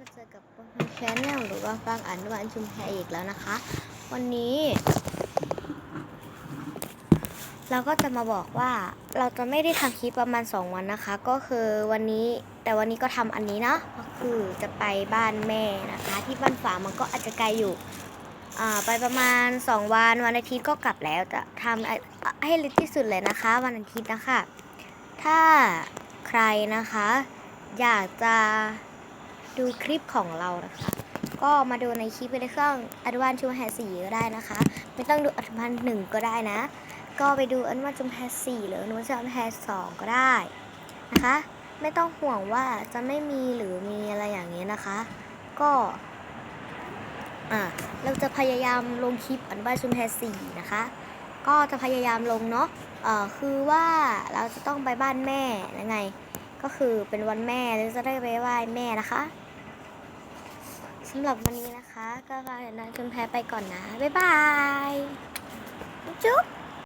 มาเจอกับปองแชนแนลหรือว่าฟังอ่านวันชุมแพอีกแล้วนะคะ วันนี้ เราก็จะมาบอกว่าเราจะไม่ได้ทำคลิปประมาณ 2 วันนะคะ ก็คือวันนี้แต่วันนี้ก็ทำอันนี้เนาะก็คือจะไปบ้านแม่นะคะ ที่บ้านฝามันก็อาจจะไกลอยู่ไปประมาณ 2 วันวันอาทิตย์ก็กลับแล้วจะทำให้เร็วที่สุดเลยนะคะ วันอาทิตย์นะคะ ถ้าใครนะคะ อยากจะ ดูคลิปของเรานะคะ ก็มาดูในคลิปในเครื่องอดวานชูแฮสี่ก็ได้นะคะ ไม่ต้องดูอดวานหนึ่งก็ได้นะ ก็ไปดูอดวานชูแฮสี่หรืออดวานชูแฮสองก็ได้นะคะ ไม่ต้องห่วงว่าจะไม่มีหรือมีอะไรอย่างนี้นะคะ ก็อ่าเราจะพยายามลงคลิปอดวานชูแฮสี่นะคะ ก็จะพยายามลงเนาะเอ่อคือว่าเราจะต้องไปบ้านแม่ยังไง ก็คือเป็นวันแม่เราจะได้ไปไหว้แม่นะคะ สำหรับวันนี้นะคะ ก็พาเดินทางจนแพ้ไปก่อนนะ บ๊ายบาย จุ๊บ